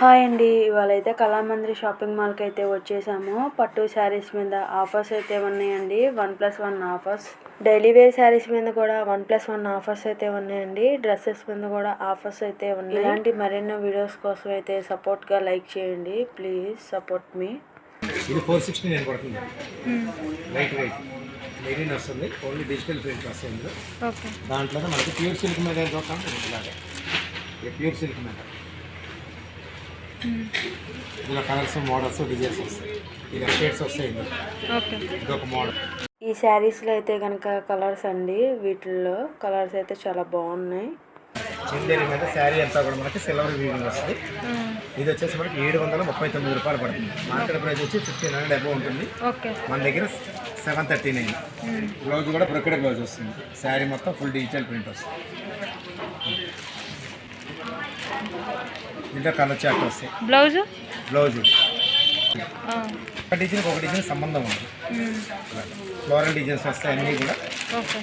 Hi అండి. ఇవాళ అయితే కళామందిరి షాపింగ్ మాల్కి అయితే వచ్చేసాము. పట్టు శారీస్ మీద ఆఫర్స్ అయితే ఉన్నాయండి. One plus one offers. Daily wear saris మీద కూడా వన్ ప్లస్ వన్ ఆఫర్స్ అయితే ఉన్నాయండి. డ్రెస్సెస్ మీద కూడా ఆఫర్స్ అయితే ఉన్నాయి. ఇలాంటి మరెన్నో వీడియోస్ కోసం అయితే సపోర్ట్గా లైక్ చేయండి. Please support me. ఇది ఫోర్ సిక్స్టీ నేను పడుతుంది. Light weight. మెరీన్ వస్తుంది ఓన్లీ డిజిటల్ ప్రింట్ వస్తుంది ఇందులో ఓకే. దాంట్లోనే మనకి ప్యూర్ సిల్క్ మీద చూస్తాం ఇలాగే. ఇది ప్యూర్ సిల్క్ మీద. ఇందులో కలర్స్ మోడల్స్ డిజైన్స్ వస్తాయి. ఇలా షేడ్స్ వస్తాయి ఇందులో ఓకే ఇది ఒక మోడల్ ఈ శారీస్లో అయితే కనుక కలర్స్ అండి వీటిల్లో కలర్స్ అయితే చాలా బాగున్నాయి. చందేరి మీద శారీ అంతా కూడా మనకి సిల్వర్ వీవింగ్ వస్తుంది. ఇది వచ్చేసి మనకి ఏడు వందల ముప్పై తొమ్మిది రూపాయలు పడుతుంది. మార్కెట్ ప్రైస్ వచ్చి ఫిఫ్టీన్ హండ్రెడ్ అబౌవ్ ఉంటుంది. ఓకే మన దగ్గర సెవెన్ థర్టీ నైన్ బ్లౌజ్ కూడా బ్రొకెడ్ బ్లౌజ్ వస్తుంది. శారీ మొత్తం ఫుల్ డిజిటల్ ప్రింట్ వస్తుంది. దీంట్లో కలర్ చార్ట్ వస్తాయి. బ్లౌజ్? బ్లౌజ్. ఒక డిజైన్ ఒక డిజైన్ సంబంధం ఉంది. ఫ్లోరల్ డిజైన్స్ వస్తాయి అన్నీ కూడా. ఓకే.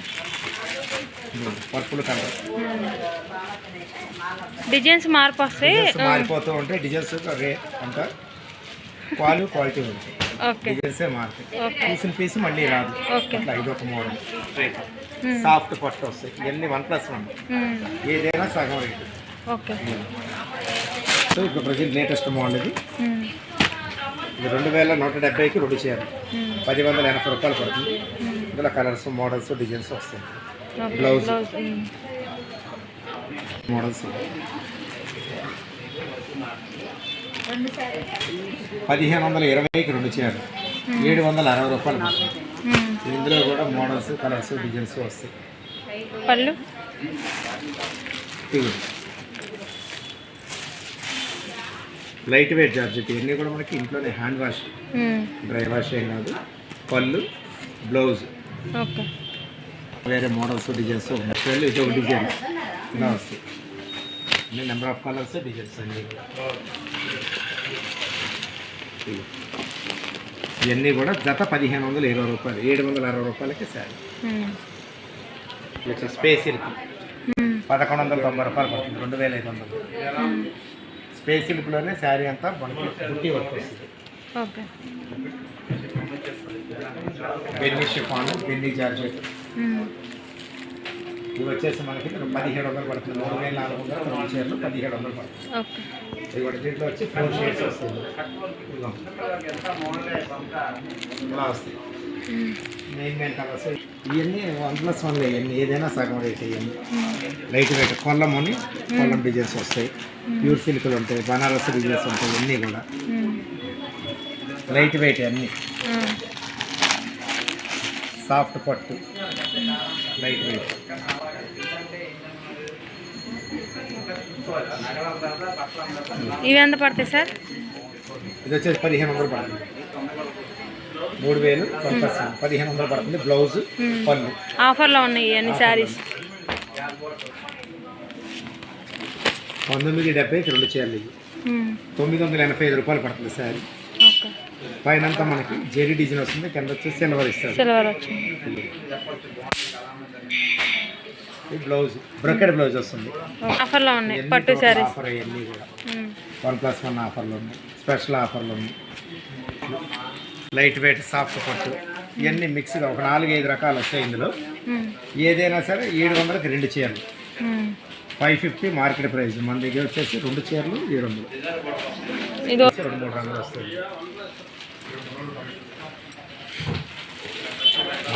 Purple colour. డిజైన్స్ మార్పు వస్తాయి. మారిపోతూ ఉంటాయి. డిజైన్స్ రే అంతా క్వాలిటీ క్వాలిటీ ఉంటుంది ఓకే. డిజైన్సే మారుతాయి. పీసులు పీసు మళ్ళీ రాదు. ఓకే. అట్లా ఇది ఒక మోడల్. సాఫ్ట్ ఫస్ట్ వస్తాయి. ఇవన్నీ వన్ ప్లస్ వన్. ఏదైనా సగం రేటు. ఓకే. సో ఇప్పుడు ప్రజెంట్ లేటెస్ట్ మోడల్ ఇది. ఇది రెండు వేల నూట డెబ్బైకి రెండు చీరలు పది వందల ఎనభై రూపాయలు పడుతుంది. ఇందులో కలర్స్ మోడల్స్ డిజైన్స్ వస్తాయి. బ్లౌజ్ మోడల్స్ పదిహేను వందల ఇరవైకి రెండు చీరలు ఏడు వందల అరవై రూపాయలు పడుతుంది. ఇందులో కూడా మోడల్స్ కలర్స్ డిజైన్స్ వస్తాయి. పళ్ళు ఇవి లైట్ వెయిట్ జార్జెట్ ఇవన్నీ కూడా మనకి ఇంట్లోనే హ్యాండ్ వాష్ డ్రై వాష్ ఏం కాదు. పళ్ళు బ్లౌజ్. వేరే మోడల్స్ డిజైన్స్ ఉన్నాయి. ఇది ఒక డిజైన్ ఇలా వస్తాయి. నెంబర్ ఆఫ్ కలర్స్ డిజైన్స్ అన్నీ. ఇవన్నీ కూడా జత పదిహేను వందల ఇరవై రూపాయలు ఏడు వందల అరవై రూపాయలకి శారీ. స్పేస్ సిల్క్ పదకొండు వందల తొంభై రూపాయలు పడుతుంది రెండు వేల ఐదు వందలు. స్పేస్ సిల్క్లోనే శారీ అంతా మనకి వస్తుంది ఓకే. బెన్నీ షిఫాన్ బెన్నీ జార్జెట్. ఇవి వచ్చేసి మనకి పదిహేడు వందలు పడుతుంది. మూడు వేల నాలుగు వందలు రెండు చీరలు పదిహేడు వందలు పడుతుంది. ఇది కూడా దీంట్లో వచ్చి ఫోర్ షేడ్స్ వస్తుంది. ఇలా వస్తాయి. మెయిన్ మెయిన్ కలర్స్ ఇవన్నీ వన్ ప్లస్ వన్ ఇవన్నీ ఏదైనా సగం రేట్ ఇవన్నీ లైట్ వెయిట్ కొల్లం అని కొల్లం డిజైన్స్ వస్తాయి. ప్యూర్ సిల్క్లు ఉంటాయి బనారస్ డిజైన్స్ ఉంటాయి ఇవన్నీ కూడా. లైట్ వెయిట్ అన్నీ. సాఫ్ట్ పట్టు. లైట్ వెయిట్ ఇవి ఎంత పడతాయి సార్? ఇది వచ్చేసి పదిహేను వందలు పడుతుంది. మూడు వేలు పదిహేను వందలు పడుతుంది బ్లౌజ్ పళ్ళు ఆఫర్లో ఉన్నాయి అన్ని శారీస్. పంతొమ్మిది డెబ్బైకి రెండు చీరలు ఇవి. తొమ్మిది వందల ఎనభై ఐదు రూపాయలు పడుతుంది శారీ. పైన మనకి జెరీ డిజైన్ వస్తుంది కింద వచ్చి సిల్వర్ ఇస్తారు. సిల్వర్ వచ్చింది. బ్లౌజ్ బ్రొకెడ్ బ్లౌజ్ వస్తుంది. ఆఫర్లో ఉన్నాయి పట్టు శారీస్. ఆఫర్ కూడా. వన్ ప్లస్ వన్ ఆఫర్లు ఉన్నాయి స్పెషల్ ఆఫర్లు ఉన్నాయి. లైట్ వెయిట్ సాఫ్ట్ పట్టు ఇవన్నీ మిక్స్గా ఒక నాలుగు ఐదు రకాలు వస్తాయి ఇందులో. ఏదైనా సరే ఏడు వందలకి రెండు చీరలు. ఫైవ్ ఫిఫ్టీ మార్కెట్ ప్రైస్ మన దగ్గర వచ్చేసి రెండు చీరలు ఏడు వందలు. రెండు మూడు రంగులు వస్తాయి.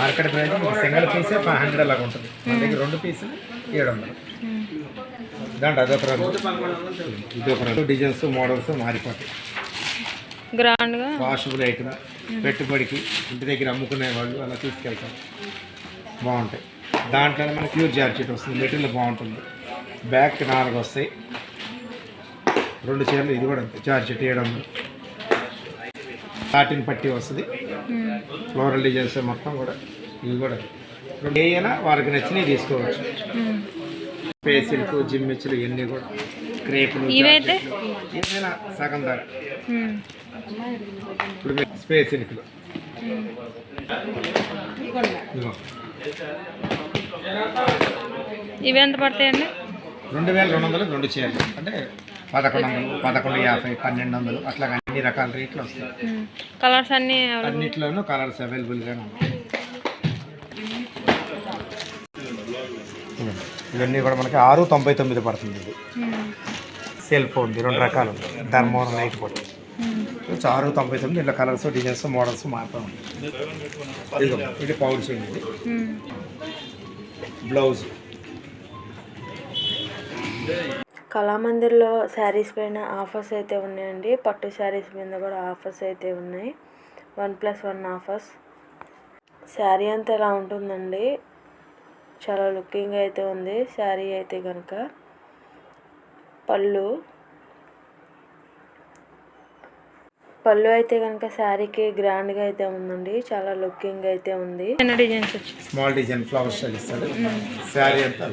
మార్కెట్ ప్రైస్ సింగిల్ పీసే ఫైవ్ హండ్రెడ్ అలాగ ఉంటుంది. మన దగ్గర రెండు పీసులు ఏడు వందలు. దాంట్లో అదొక రంగు. ఇది ఒక రంగు. డిజైన్స్ మోడల్స్ మారిపోతాయి. గ్రాండ్గా. వాషబుల్ ఐటమ్ పెట్టుబడికి ఇంటి దగ్గర అమ్ముకునే వాళ్ళు అలా తీసుకెళ్తారు బాగుంటాయి. దాంట్లోనే మనకి ప్యూర్ జార్జెట్ వస్తుంది. మెటీరియల్ బాగుంటుంది. బ్యాక్ నాలుగు వస్తాయి. రెండు చీరలు ఇది కూడా అంతే. జార్జెట్ ఏడు వందలు. సాటిన్ పట్టి వస్తుంది. ఫ్లోరల్ డిజైన్స్ మొత్తం కూడా ఇవి కూడా. రెండు ఏమైనా వారికి నచ్చినవి తీసుకోవచ్చు. పేసిల్కు జిమ్మిచ్చులు ఇవన్నీ కూడా. క్రేపులు ఇవైతే? ఏదైనా సగం ధర. ఇప్పుడు స్పేస్ ఇదిగో. ఇవి ఎంత పడతాయండి? రెండు వేల రెండు వందలు రెండు చీరలు. అంటే పదకొండు వందలు పదకొండు యాభై పన్నెండు వందలు. అట్లా అన్ని రకాల రేట్లు వస్తాయి. కలర్స్ అన్నీ అన్నిట్లోనూ కలర్స్ అవైలబుల్గానే ఇదిగోండి. ఇవన్నీ కూడా మనకి ఆరు తొంభై తొమ్మిది పడుతుంది. ఇది సెల్ ఫోన్ రెండు రకాలు ఉంటాయి ధర్మవరం లైట్ కూడా ఆరు తొంభై తొమ్మిది ఇట్లా కలర్స్ డిజైన్స్ మోడల్స్ మారుతూ ఉంటాయి ఇది పౌడర్ చేయండి బ్లౌజ్. కళామందిర్లో శారీస్ పైన ఆఫర్స్ అయితే ఉన్నాయండి. పట్టు శారీస్ మీద కూడా ఆఫర్స్ అయితే ఉన్నాయి. One plus one offers. Sari అంతా ఎలా ఉంటుందండి? చాలా లుకింగ్ అయితే ఉంది. శారీ అయితే కనుక పళ్ళు పళ్ళు అయితే కనుక శారీకి గ్రాండ్గా అయితే ఉందండి. చాలా లుకింగ్ అయితే ఉంది. డిజైన్స్ వచ్చి స్మాల్ డిజైన్ ఫ్లవర్ స్టైల్ ఇస్తాడు. శారీ అంతా.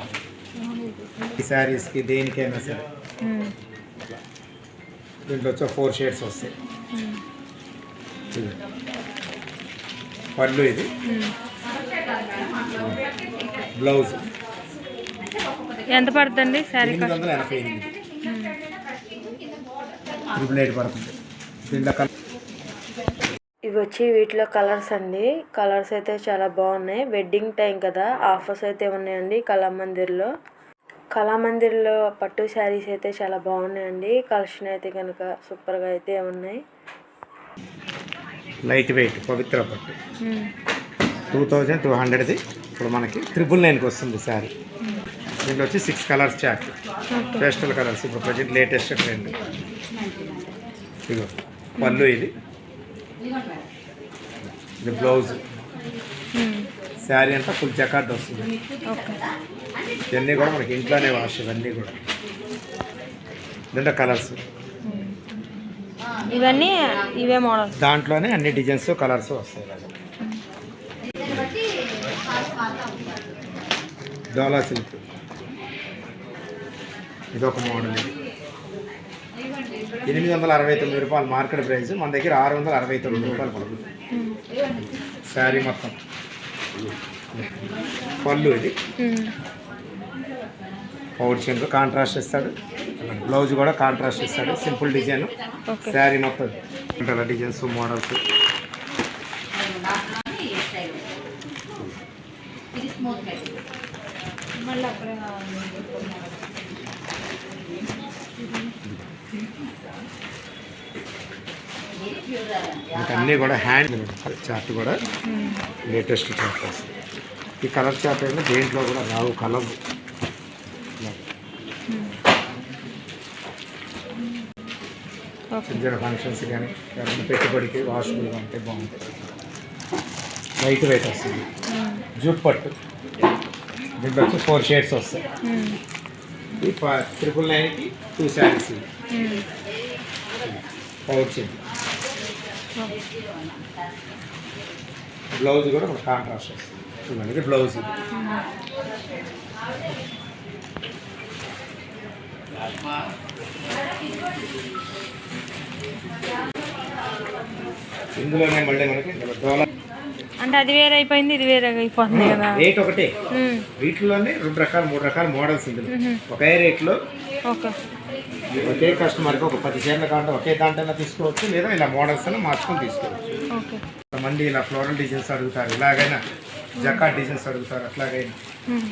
ఈ శారీస్కి దేనికైనా సరే. దీంట్లో వచ్చే ఫోర్ షేడ్స్ వస్తాయి. పళ్ళు ఇది. బ్లౌజ్ ఎంత పడుతుంది శారీ ఎనిమిది వందల ఎనభై ఎనిమిది. ట్రిపుల్ ఎయిట్ పడుతుంది. దీంట్లో ఇవి వచ్చి వీటిలో కలర్స్ అండి. కలర్స్ అయితే చాలా బాగున్నాయి. వెడ్డింగ్ టైం కదా. ఆఫర్స్ అయితే ఉన్నాయండి కళామందిర్లో. కళామందిర్లో పట్టు శారీస్ అయితే చాలా బాగున్నాయండి. కలెక్షన్ అయితే కనుక సూపర్గా అయితే ఉన్నాయి. లైట్ వెయిట్ పవిత్ర పట్టు. టూ థౌజండ్ టూ హండ్రెడ్ది ఇప్పుడు మనకి త్రిపుల్ నైన్కి వస్తుంది శారీ. దీంట్లో వచ్చి six colours chart pastel colours ఇప్పుడు ప్రజెంట్ లేటెస్ట్ ట్రెండ్ ఇదిగో. పళ్ళు ఇది. ఇది బ్లౌజ్. శారీ అంతా ఫుల్ జకాట్ వస్తుంది. ఇవన్నీ కూడా మనకి ఇంట్లోనే వాష్ ఇవన్నీ కూడా. దీంట్లో కలర్స్. ఇవన్నీ ఇవే మోడల్ దాంట్లోనే అన్ని డిజైన్స్ కలర్స్ వస్తాయి. డోలా సిల్క్. ఇది ఒక మోడల్ ఇది. ఎనిమిది వందల అరవై తొమ్మిది రూపాయలు మార్కెట్ ప్రైస్. మన దగ్గర ఆరు వందల అరవై తొమ్మిది రూపాయలు పడుతుంది. శారీ మొత్తం. పళ్ళు ఇది. పౌడ్ చెంగు కాంట్రాస్ట్ ఇస్తాడు. బ్లౌజ్ కూడా కాంట్రాస్ట్ ఇస్తాడు. Simple design. ఓకే. శారీ మొత్తం. Designs models. మీకు అన్నీ కూడా హ్యాండ్ చార్ట్ కూడా లేటెస్ట్ చార్ట్ వస్తుంది ఈ కలర్ చార్ట్ అయినా దేంట్లో కూడా రావు కలర్ చిన్న ఫంక్షన్స్ కానీ ఎవరైనా పెట్టుబడికి వాషబుల్గా ఉంటే బాగుంటుంది. లైట్ వెయిట్ వస్తుంది జూట్ పట్టు దీంట్లో వచ్చి ఫోర్ షేడ్స్ వస్తాయి ఈ ట్రిపుల్ నైన్కి టూ శారీస్ పౌచ్ బ్లౌజ్ కూడా మన కాంట్రాస్ట్ వస్తుంది. చూడండి ఇది బ్లౌజ్. ఇది ఇందులోనే మళ్ళీ మనకి డోలర్ అంటే అది వేరే అయిపోయింది ఇది వేరే అయిపోతుంది కదా. రేట్ ఒకటే. వీటిలోనే రెండు రకాల మూడు రకాల మోడల్స్ ఇందులో. ఒకే రేట్లో ఓకే. ఒకే కస్టమర్కి ఒక పది చీరల కాంటే ఒకే దాంట్లో తీసుకోవచ్చు లేదా ఇలా మోడల్స్ అని మార్చుకొని తీసుకోవచ్చు. కొంతమంది ఇలా ఫ్లోరల్ డిజైన్స్ అడుగుతారు ఇలాగైనా జకాట్ డిజైన్స్ అడుగుతారు అట్లాగైనా.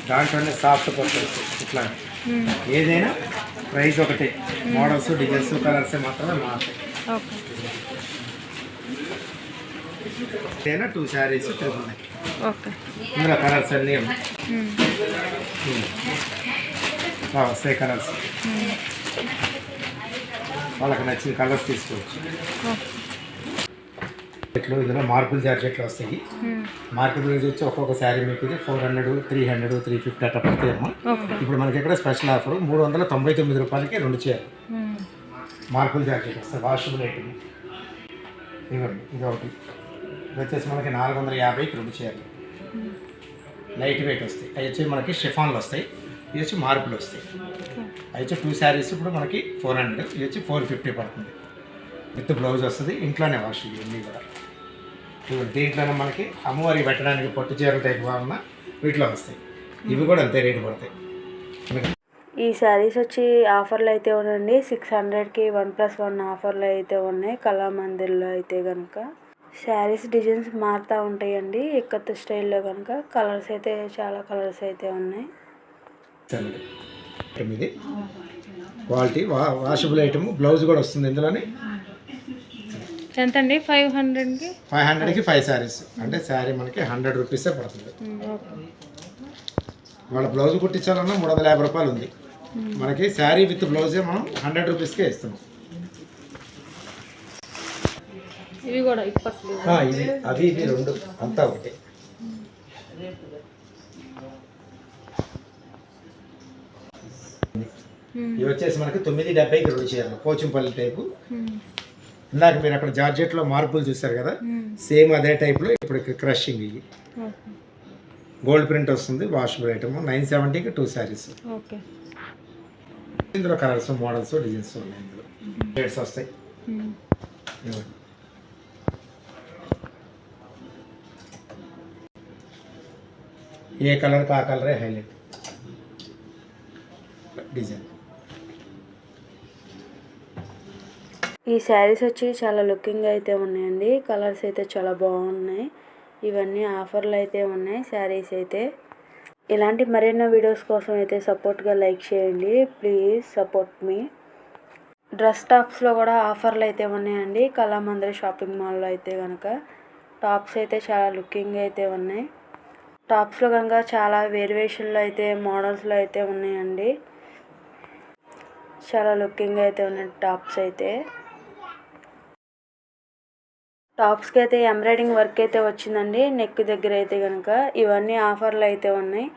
దాంట్లోనే సాఫ్ట్ పర్సన్స్ ఇట్లా. ఏదైనా ప్రైస్ ఒకటే మోడల్స్ డిజైన్స్ కలర్స్ మాత్రమే మారుతాయి. ఏదైనా టూ శారీస్ ఇందులో కలర్స్ అన్నీ ఉన్నాయి. వస్తాయి కలర్స్ వాళ్ళకి నచ్చిన కలర్స్ తీసుకోవచ్చు. ఇందులో మార్పుల్ జార్జెట్లు వస్తాయి. మ్మ్. మార్కెట్ ప్రైస్ వచ్చి ఒక్కొక్క శారీ మీకు ఇది four hundred three hundred three fifty అట్లా పడతాయమ్మా. ఇప్పుడు మనకి ఇక్కడ స్పెషల్ ఆఫర్ మూడు వందల తొంభై తొమ్మిది రూపాయలకి రెండు చీరలు. మ్మ్. మార్పుల్ జాకెట్ వస్తాయి వాషబుల్ ఐటమ్ ఇవ్వండి ఇది ఒకటి. ఇది వచ్చేసి మనకి నాలుగు వందల యాభైకి రెండు చీరలు. లైట్ వెయిట్ వస్తాయి. అవి వచ్చి మనకి షిఫాన్లు వస్తాయి. ఇవి వచ్చి మార్పులు వస్తాయి. అవి వచ్చి టూ శారీస్ ఇప్పుడు మనకి ఫోర్ హండ్రెడ్ ఇది వచ్చి ఫోర్ ఫిఫ్టీ పడుతుంది. విత్ బ్లౌజ్ వస్తుంది ఇంట్లోనే వాష్ ఇవన్నీ కూడా. దీంట్లోనే మనకి అమ్మవారికి పెట్టడానికి పట్టు చీరల టైప్ కావాలన్నా వీటిలో వస్తాయి. ఇవి కూడా అంతే రేటు పడతాయి. ఈ శారీస్ వచ్చి ఆఫర్లు అయితే ఉన్నాయండి సిక్స్ హండ్రెడ్కి వన్ ప్లస్ వన్ ఆఫర్లు అయితే ఉన్నాయి. కళామందిర్లో అయితే కనుక శారీస్ డిజైన్స్ మారుతూ ఉంటాయండి ఇక్కత్ స్టైల్లో కనుక కలర్స్ అయితే చాలా కలర్స్ అయితే ఉన్నాయి. ఇది. క్వాలిటీ వా వాషబుల్ ఐటమ్ బ్లౌజ్ కూడా వస్తుంది ఇందులోనే. ఎంత అండి ఫైవ్ హండ్రెడ్కి ఫైవ్ హండ్రెడ్కి ఫైవ్ శారీస్ అంటే శారీ మనకి హండ్రెడ్ రూపీసే పడుతుంది. వాళ్ళ బ్లౌజ్ కుట్టించాలన్నా మూడు వందల యాభై రూపాయలు ఉంది. మనకి శారీ విత్ బ్లౌజే మనం హండ్రెడ్ రూపీస్కే ఇస్తున్నాం. ఇవి కూడా ఇప్పట్లో. అవి ఇవి రెండు అంతా ఒకటి. ఇవి వచ్చేసి మనకి తొమ్మిది డెబ్బైకి రెండు చీరలు పోచంపల్లి టైపు. ఇందాక మీరు అక్కడ జార్జెట్లో మార్పులు చూశారు కదా? సేమ్ అదే టైప్లో ఇప్పుడు క్రషింగ్ ఇవి గోల్డ్ ప్రింట్ వస్తుంది వాషబుల్ ఐటమ్. నైన్ సెవెంటీకి టూ శారీస్. ఇందులో కలర్స్ మోడల్స్ డిజైన్స్ ఉన్నాయి ఇందులో. రేట్స్ వస్తాయి. ఏ కలర్కి ఆ కలరే హైలైట్. డిజైన్. ఈ శారీస్ వచ్చి చాలా లుకింగ్ అయితే ఉన్నాయండి. కలర్స్ అయితే చాలా బాగున్నాయి. ఇవన్నీ ఆఫర్లు అయితే ఉన్నాయి శారీస్ అయితే. ఇలాంటి మరెన్నో వీడియోస్ కోసం అయితే సపోర్ట్గా లైక్ చేయండి. Please support me. డ్రెస్ టాప్స్లో కూడా ఆఫర్లు అయితే ఉన్నాయండి. కళామందిరి షాపింగ్ మాల్లో అయితే కనుక టాప్స్ అయితే చాలా లుకింగ్ అయితే ఉన్నాయి. టాప్స్లో కనుక చాలా వేరియేషన్లో అయితే మోడల్స్లో అయితే ఉన్నాయండి. చాలా లుకింగ్ అయితే ఉన్నాయి టాప్స్ అయితే. టాప్స్కి అయితే ఎంబ్రాయిడింగ్ వర్క్ అయితే వచ్చిందండి నెక్ దగ్గర అయితే కనుక ఇవన్నీ ఆఫర్లు అయితే ఉన్నాయి.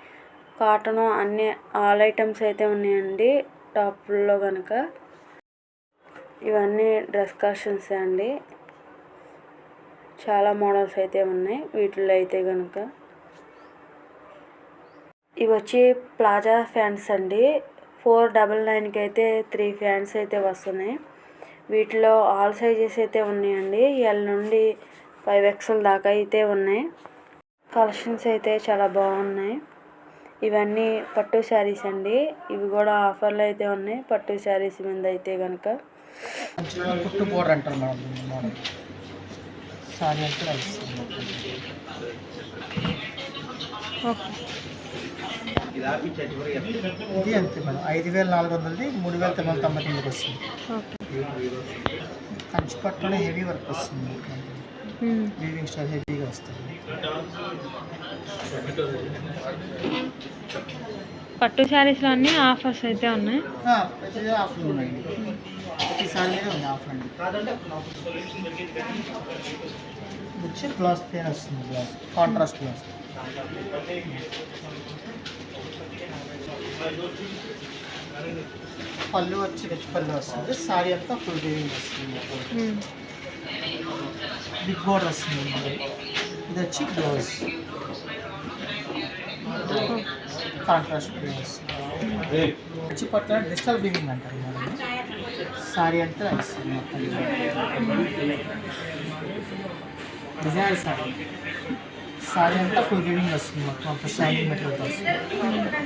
కాటన్ అన్ని ఆల్ ఐటమ్స్ అయితే ఉన్నాయండి టాప్లో కనుక ఇవన్నీ డ్రెస్ కాస్ట్యూమ్స్ అండి. చాలా మోడల్స్ అయితే ఉన్నాయి వీటిల్లో అయితే కనుక ఇవి వచ్చి ప్లాజా ఫ్యాన్స్ అండి ఫోర్ డబల్ నైన్కి అయితే త్రీ ఫ్యాన్స్ అయితే వస్తున్నాయి. వీటిలో ఆల్ సైజెస్ అయితే ఉన్నాయండి. ఎల్ నుండి ఫైవ్ ఎక్స్ఎల్ దాకా అయితే ఉన్నాయి. కలెక్షన్స్ అయితే చాలా బాగున్నాయి. ఇవన్నీ పట్టు శారీస్ అండి. ఇవి కూడా ఆఫర్లు అయితే ఉన్నాయి. పట్టు శారీస్ మీద అయితే కనుక పుట్టు బోర్డర్ అంటారు మేడం. దీన్ని మోడల్ సారీ అంటే ఇలా ఇస్తుంది ఇది అంతే మేడం. ఐదు వేల నాలుగు వందలది మూడు వేల తొమ్మిది వందల తొంభై తొమ్మిదికి వస్తుంది. కంచి పట్టులోనే హెవీ వర్క్ వస్తుంది వీవింగ్ స్టైల్ హెవీగా వస్తుంది. పట్టు శారీస్లో అన్ని ఆఫర్స్ అయితే ఉన్నాయి. ఆ, ప్రతిదీ ఆఫర్ ఉందండి ప్రతి మీద ఉంది ఆఫర్ అండి వచ్చి బ్లౌజ్ ప్లేన్ వస్తుంది బ్లౌజ్. Contrast blouse. పళ్ళు వచ్చి రిచ్ పళ్ళు వస్తుంది సారీ అంతా ఫుల్ వీవింగ్ వస్తుంది బిగ్ బోర్డర్ వస్తుంది మనకి. ఇది వచ్చి బ్లౌజ్ కాంట్రాస్ట్ బ్లౌజ్ వచ్చి పట్ల డిజిటల్ వీవింగ్ అంటారు మేడం సారీ అంతా వస్తుంది మొత్తం డిజైనర్ సారీ సారీ అంతా ఫుల్ రీడింగ్ వస్తుంది మొత్తం అంత షైనింగ్ మెటీరియల్తో వస్తుంది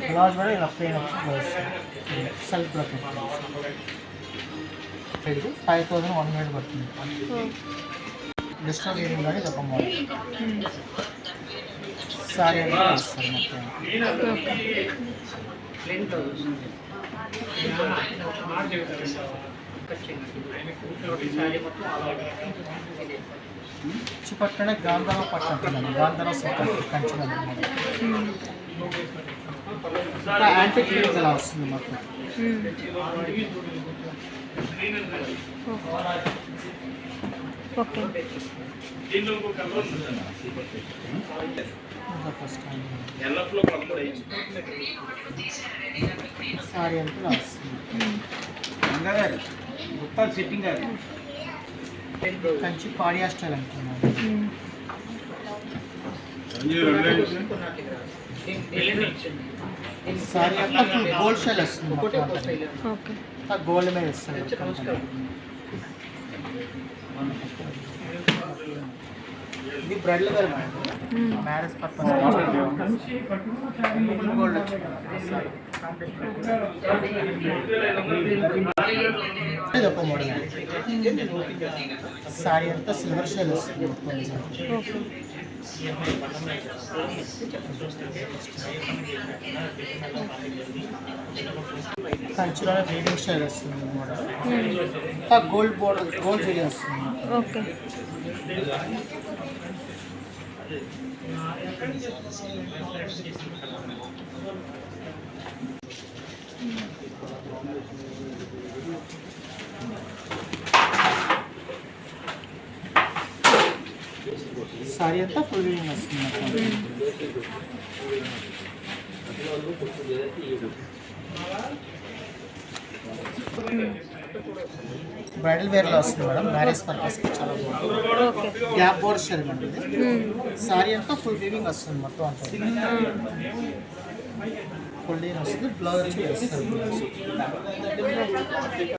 బ్లౌజ్ కూడా ఇలా ప్లెయిన్ వచ్చి బ్లౌజ్ సెల్ఫ్ బ్రకెట్ ఇది ఫైవ్ థౌసండ్ వన్ హండ్రెడ్ పడుతుంది డిస్కౌంట్ వీవింగ్ కానీ ఒక మోడల్ సారీ అంతా వస్తుంది మొత్తం పట్టణ గాంధార పట్టు అంటున్నాను గాంధార సిల్క్ అంటే కంచి ఇంకా యాంటీ క్రీమ్స్ ఎలా వస్తుంది మొత్తం. ఓకే. ఇంకా ఫస్ట్ సారీ అంతా ఇలా వస్తుంది కంచి స్టైల్ అంటున్నాను సారీ గోల్డ్ స్టైల్ వస్తుంది గోల్డ్ మీద అంతా. ఇది bridal wear marriage purpose. Gold ఇది ఒక మోడల్ సారీ అంతా సిల్వర్ షేల్ వస్తుంది. కంచులో రీడింగ్ స్టైల్ వస్తుంది మోడల్ గోల్డ్ బోర్డర్ గోల్డ్ వస్తుంది. ఓకే. సారీ అంతా ఫుల్ రీడింగ్ వస్తుంది మొత్తం బ్రైడల్ వేర్లో వస్తుంది మేడం. మ్యారేజ్ పర్పస్కి చాలా బాగుంటుంది. గ్యాప్ బోర్డ్ స్టైల్ మేడం ఇది. సారీ అంతా ఫుల్ వీవింగ్ వస్తుంది మొత్తం అంతా. ఫుల్ వీవింగ్ వస్తుంది బ్లౌజ్ వస్తుంది.